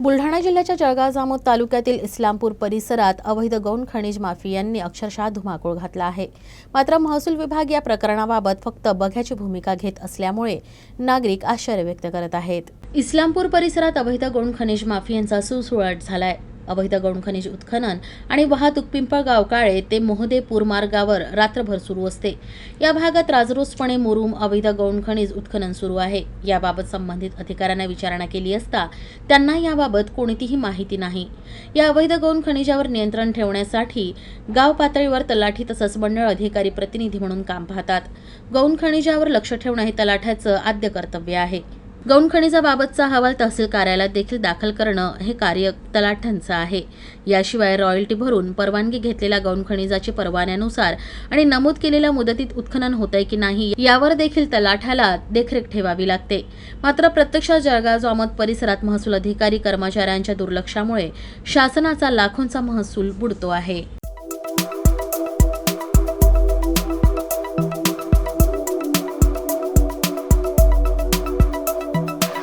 बुलढाणा जिल्ह्याच्या जळगाव जामोद तालुक्यातील इस्लामपूर परिसरात अवैध गौण खनिज माफियांनी अक्षरशः धुमाकूळ घातला आहे. मात्र महसूल विभाग या प्रकरणाबाबत फक्त बघ्याची भूमिका घेत असल्यामुळे नागरिक आश्चर्य व्यक्त करत आहेत. इस्लामपूर परिसरात अवैध गौण खनिज माफियांचा सुळसुळाट झालाय. अवैध गौणखनिज उत्खनन आणि वाहतूक पिंपळगाव काळे ते मोहदेपूर मार्गावर रात्रभर सुरू असते. या भागात राजरोसपणे मुरुम अवैध गौणखनिज उत्खनन सुरू आहे. याबाबत संबंधित अधिकाऱ्यांना विचारणा केली असता त्यांना याबाबत कोणतीही माहिती नाही. या अवैध गौण खनिजावर नियंत्रण ठेवण्यासाठी गाव पातळीवर तलाठी तसंच मंडळ अधिकारी प्रतिनिधी म्हणून काम पाहतात. गौण खनिजावर लक्ष ठेवणं हे तलाठ्याचं आद्य कर्तव्य आहे. गौण खनिजाबाबतचा अहवाल तहसील कार्यालयात देखील दाखल करणं हे कार्य तलाठ्यांचं आहे. याशिवाय रॉयल्टी भरून परवानगी घेतलेल्या गौणखणिजाची परवान्यानुसार आणि नमूद केलेल्या मुदतीत उत्खनन होतंय की नाही यावर देखील तलाठ्याला देखरेख ठेवावी लागते. मात्र प्रत्यक्षात जळगाव जामोद परिसरात महसूल अधिकारी कर्मचाऱ्यांच्या दुर्लक्षामुळे शासनाचा लाखोंचा महसूल बुडतो आहे.